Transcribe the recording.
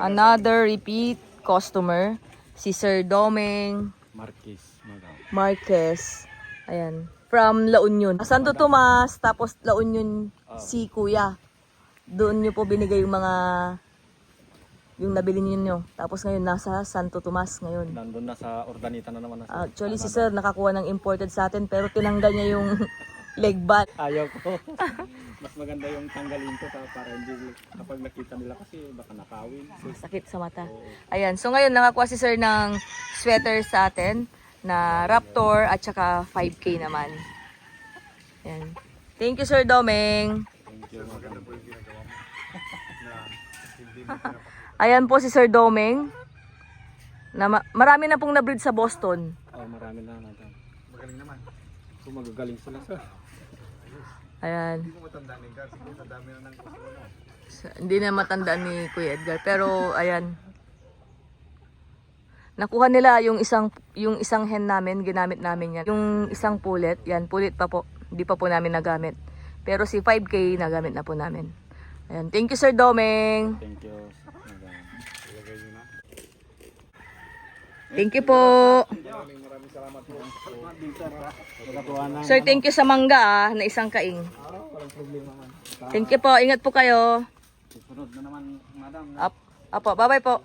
Another repeat customer, si Sir Domeng madam. Marquez. Ayan. From La Union. Santo Tomas, tapos La Union si Kuya. Doon nyo po binigay yung mga yung nabili niyo. Tapos ngayon nasa Santo Tomas ngayon. Nandun na sa Ordanita na naman. Na Actually si Sir nakakuha ng imported sa atin pero tinanggal niya yung leg band. Ayaw ko. Mas maganda yung tanggalin ko ta- para hindi kapag nakita nila kasi baka nakawin. Sakit sa mata. Ayan. So ngayon nakakuha si Sir ng sweater sa atin na Raptor at saka 5K naman. Ayan. Thank you Sir Domeng. Thank you, madam. Ayan po si Sir Domeng. Na ma- marami na pong na-breed sa Boston. Oh, marami na madam. Magaling naman. Kung magagaling sila sir. Ayan. Sa- Hindi na matandaan ni Kuya Edgar. Pero, ayan. Nakuha nila yung isang yung isang hen namin, ginamit namin yan. Yung isang pulit, yan, pulit pa po. Hindi pa po namin nagamit. Pero si 5K, nagamit na po namin. Ayan. Thank you, Sir Domeng. Thank you, madam. Thank you po. Nakakuha na. Sir, thank you sa mangga ah, na isang kaing. Walang problema man. Thank you po. Ingat po kayo. Susunod na naman, madam. Apo, bye-bye po.